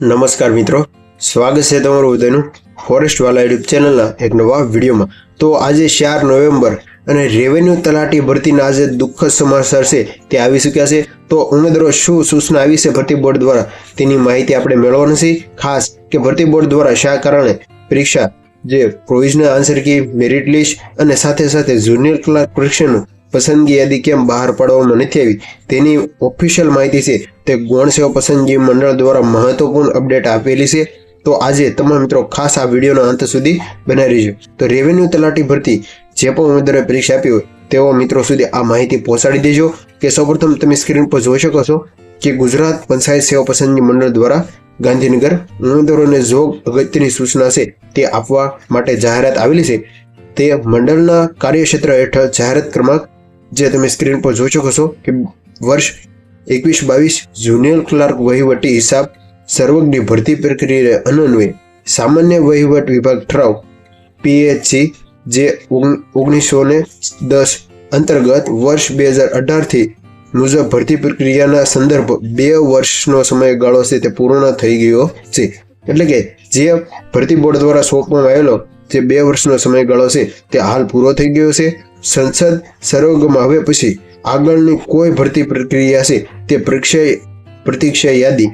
નમસ્કાર મિત્રો. સ્વાગત છે તમારું બધાનું ફોરેસ્ટ વાલા યુટ્યુબ ચેનલના એક નવા વિડીયોમાં. તો આજે ચાર નવેમ્બર અને રેવન્યુ તલાટી ભરતીના આજે દુઃખદ સમાચાર છે તે આવી ચૂક્યા છે. તો ઉમેદવારો શું સૂચના આવી છે? ભરતી બોર્ડ દ્વારા તેની માહિતી આપણે મેળવવાની છે. ખાસ કે ભરતી બોર્ડ દ્વારા શા કારણે પરીક્ષા જે provisional answer key merit list અને સાથે સાથે જુનિયર ક્લાર્ક પરીક્ષાનું પસંદગી યાદી કેમ બહાર પાડવામાં નથી આવી તેની ઓફિશિયલ માહિતી છે. તે ગૌણ સેવા પસંદગી મંડળ દ્વારા મહત્વપૂર્ણ અપડેટ આપેલી છે. તો આજે તમામ મિત્રો ખાસ આ વિડીયોના અંત સુધી બનાવી રહેજો. તો રેવન્યુ તલાટી ભરતી જે પણ ઉમેદવારે પરીક્ષા આપી હોય, તેઓ મિત્રો સુધી આ માહિતી પહોંચાડી દેજો. કે સૌપ્રથમ તમે સ્ક્રીન પર જોઈ શકો છો કે ગુજરાત પંચાયત સેવા પસંદગી મંડળ દ્વારા ગાંધીનગર ઉમેદવારોને જો અગત્યની સૂચના છે તે આપવા માટે જાહેરાત આવેલી છે, તે મંડળના કાર્યક્ષેત્ર હેઠળ જાહેરાત ક્રમાંક જે તમે સ્ક્રીન પર જોઈ શકો છો કે વર્ષ એકવીસ બાવીસ જુનિયર ક્લાર્ક વહીવટી હિસાબ સર્વજ્ઞ ભરતી પ્રક્રિયા અનન્વય સામાન્ય વહીવટ વિભાગ ઠરાવ પીએચસી જે ઓગણીસો ને દસ અંતર્ગત વર્ષ બે હજાર અઢારથી મુજબ ભરતી પ્રક્રિયાના સંદર્ભ બે વર્ષનો સમયગાળો છે તે પૂર્ણ થઈ ગયો છે. એટલે કે જે ભરતી બોર્ડ દ્વારા સોંપવામાં આવેલો જે બે વર્ષનો સમયગાળો છે તે હાલ પૂરો થઈ ગયો છે. સંસદ સર્વગમ હવે પછી આગળની કોઈ ભરતી પ્રક્રિયા છે તે પરીક્ષા પ્રતીક્ષા યાદી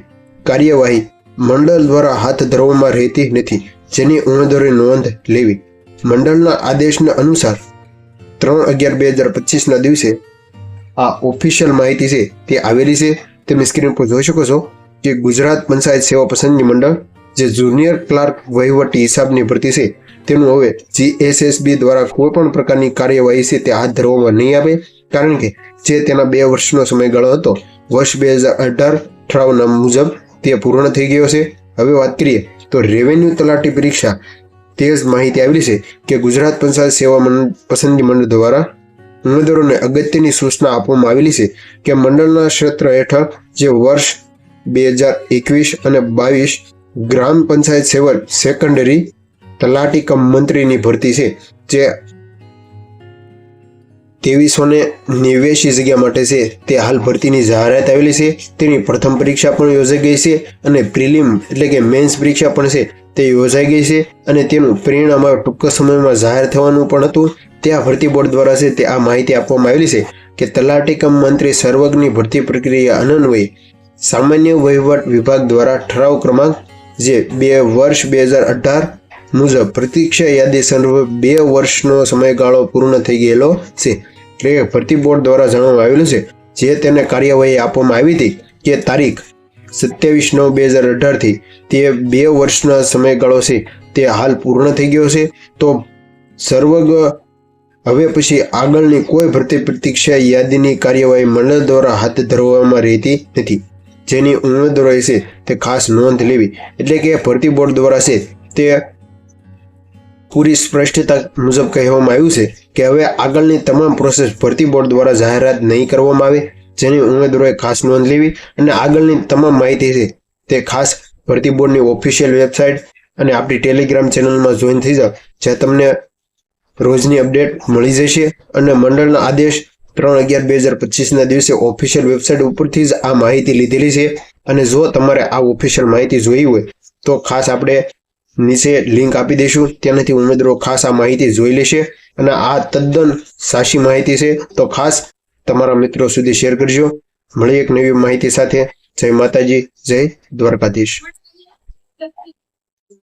કાર્યવાહી મંડળ દ્વારા હાથ ધરવામાં રહેતી નથી, જેની ઉમેદવારી નોંધ લેવી. મંડળના આદેશના અનુસાર ત્રણ અગિયાર બે હજાર પચીસના દિવસે આ ઓફિશિયલ માહિતી છે તે આવેલી છે. તમે સ્ક્રીન પર જોઈ શકો છો કે ગુજરાત પંચાયત સેવા પસંદગી મંડળ, જે જુનિયર ક્લાર્ક વહીવટી હિસાબની ભરતી છે તેનું હવે જીએસએસબી દ્વારા કોઈ પણ પ્રકારની કાર્યવાહી છે તે હાથ ધરવામાં નહીં આવે, કારણ કે જે તેના બે વર્ષનો સમયગાળો હતો, વર્ષ બે હજાર અઢાર ઠરાવના મુજબ તે પૂર્ણ થઈ ગયો છે. હવે વાત કરીએ તો રેવન્યુ તલાટી પરીક્ષા, તે જ માહિતી આવેલી છે કે ગુજરાત પંચાયત સેવા મંડ- પસંદગી મંડળ દ્વારા ઉમેદવારોને અગત્યની સૂચના આપવામાં આવેલી છે કે મંડળના ક્ષેત્ર હેઠળ જે વર્ષ બે હજાર એકવીસ અને બાવીસ ગ્રામ પંચાયત સેવક સેકન્ડરી તલાટી કમ મંત્રીની ભરતી છે, જે ત્રેવીસો ને નેવ્યાસી જગ્યા માટે છે. તે હાલ ભરતીની જાહેરાત આવેલી છે. તેની પ્રથમ પરીક્ષા પણ યોજાઈ ગઈ છે અને પ્રિલિમ એટલે કે મેન્સ પરીક્ષા પણ છે. તે યોજાઈ ગઈ છે અને તેનું પરિણામ ટૂંક સમયમાં જાહેર થવાનું પણ હતું. ત્યાં ભરતી બોર્ડ દ્વારા છે તે આ માહિતી આપવામાં આવેલી છે કે તલાટી કમ મંત્રી સર્વજ્ઞની ભરતી પ્રક્રિયા અનન્વયે સામાન્ય વહીવટ વિભાગ દ્વારા ઠરાવ ક્રમાંક, જે બે વર્ષ બે હજાર અઢાર મુજબ પ્રતીક્ષા યાદી સંદર્ભે બે વર્ષનો સમયગાળો પૂર્ણ થઈ ગયેલો છે. એટલે ભરતી બોર્ડ દ્વારા જણાવવામાં આવેલું છે, જે તેને કાર્યવાહી આપવામાં આવી હતી કે તારીખ સત્યાવીસ નવ બે હજાર અઢારથી તે બે વર્ષના સમયગાળો છે, તે હાલ પૂર્ણ થઈ ગયો છે. તો સર્વગ હવે પછી આગળની કોઈ ભરતી પ્રતીક્ષા યાદીની કાર્યવાહી મંડળ દ્વારા હાથ ધરવામાં રહેતી નથી. જેની ઉમેદવારો છે તે ખાસ નોંધ લેવી. એટલે કે ભરતી બોર્ડ દ્વારા છે તે પૂરી સ્પષ્ટતા મુજબ કહેવામાં આવ્યું છે કે હવે આગળની તમામ પ્રોસેસ ભરતી બોર્ડ દ્વારા જાહેરાત નહીં કરવામાં આવે, જેની ઉમેદવારોએ ખાસ નોંધ લેવી અને આગળની તમામ માહિતી છે તે ખાસ ભરતી બોર્ડની ઓફિશિયલ વેબસાઇટ અને આપણી ટેલિગ્રામ ચેનલમાં જોઈન થઈ જાઓ, જ્યાં તમને રોજની અપડેટ મળી જશે અને મંડળના આદેશ ત્રણ અગિયાર બે હજાર પચીસના દિવસે ઓફિશિયલ વેબસાઇટ ઉપરથી જ આ માહિતી લીધેલી છે અને જો તમારે આ ઓફિશિયલ માહિતી જોઈ હોય તો ખાસ આપણે નીચે લિંક આપી દઈશું. ત્યાંથી ઉમેદવારો ખાસ આ માહિતી જોઈ લેશે અને આ તદ્દન સાચી માહિતી છે. તો ખાસ તમારા મિત્રો સુધી શેર કરજો. મળી એક નવી માહિતી સાથે. જય માતાજી, જય દ્વારકાધીશ.